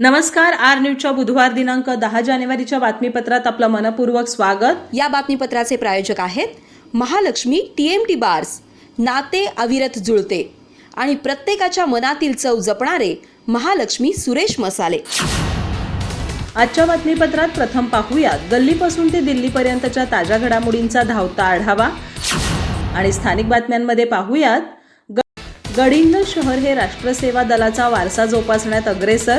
नमस्कार आर न्यूजच्या बुधवार दिनांक दहा जानेवारीच्या बातमीपत्रात आपलं मनपूर्वक स्वागत. या बातमीपत्राचे प्रायोजक आहेत Mahalaxmi T M T bars नाते अविरत जुळते आणि प्रत्येकाच्या मनातील चव जपणारे महालक्ष्मी सुरेश मसाले. आजच्या बातमीपत्रात प्रथम पाहूयात गल्लीपासून ते दिल्लीपर्यंतच्या ताज्या घडामोडींचा धावता आढावा. आणि स्थानिक बातम्यांमध्ये पाहूयात गडिंग शहर हे राष्ट्रसेवा दलाचा वारसा जोपासण्यात अग्रेसर.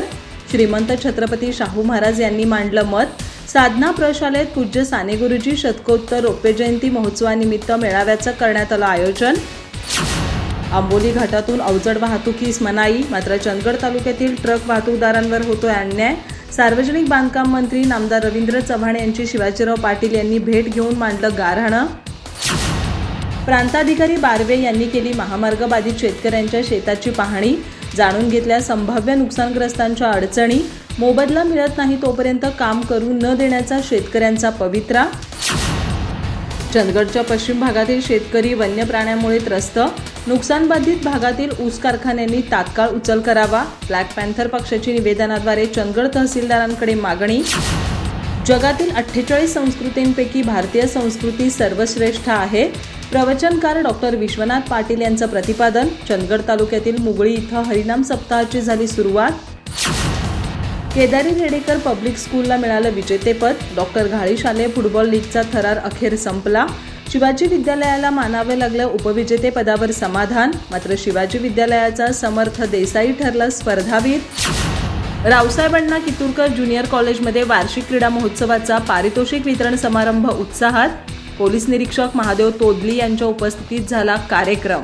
श्रीमंत छत्रपती शाहू महाराज यांनी मांडलं मत. साधना प्रशालेत पूज्य साने गुरुजी शतकोत्तर रौप्य जयंती महोत्सवानिमित्त मेळाव्याचं करण्यात आलं आयोजन. आंबोली घाटातून अवजड वाहतुकीस मनाई मात्र चंदगड तालुक्यातील ट्रक वाहतूकदारांवर होतोय अन्याय. सार्वजनिक बांधकाम मंत्री नामदार रवींद्र चव्हाण यांची शिवाजीराव पाटील यांनी भेट घेऊन मांडलं गारहाणं प्रांताधिकारी बारवे यांनी केली महामार्ग बाधित शेतकऱ्यांच्या शेताची पाहणी जाणून घेतल्या संभाव्य नुकसानग्रस्तांच्या अडचणी मोबदला मिळत नाही तोपर्यंत काम करू न देण्याचा शेतकऱ्यांचा पवित्रा. चंदगडच्या पश्चिम भागातील शेतकरी वन्य प्राण्यामुळे त्रस्त नुकसानबाधित भागातील ऊस कारखान्यांनी तात्काळ उचल करावा ब्लॅक पॅन्थर पक्षाची निवेदनाद्वारे चंदगड तहसीलदारांकडे मागणी. जगातील अठ्ठेचाळीस संस्कृतींपैकी भारतीय संस्कृती सर्वश्रेष्ठ आहे प्रवचनकार डॉक्टर विश्वनाथ पाटील यांचं प्रतिपादन चंदगड तालुक्यातील मुगळी इथं हरिनाम सप्ताहाची झाली सुरुवात. केदारी रेडेकर पब्लिक स्कूलला मिळालं विजेतेपद. डॉक्टर घाळी शालेय फुटबॉल लीगचा थरार अखेर संपला. शिवाजी विद्यालयाला मानावे लागलं उपविजेतेपदावर समाधान. मात्र शिवाजी विद्यालयाचा समर्थ देसाई ठरला स्पर्धावीर. रावसाहेब अण्णा कितूरकर ज्युनियर कॉलेजमध्ये वार्षिक क्रीडा महोत्सवाचा पारितोषिक वितरण समारंभ उत्साहात. पोलीस निरीक्षक महादेव तोदली यांच्या उपस्थितीत झाला कार्यक्रम.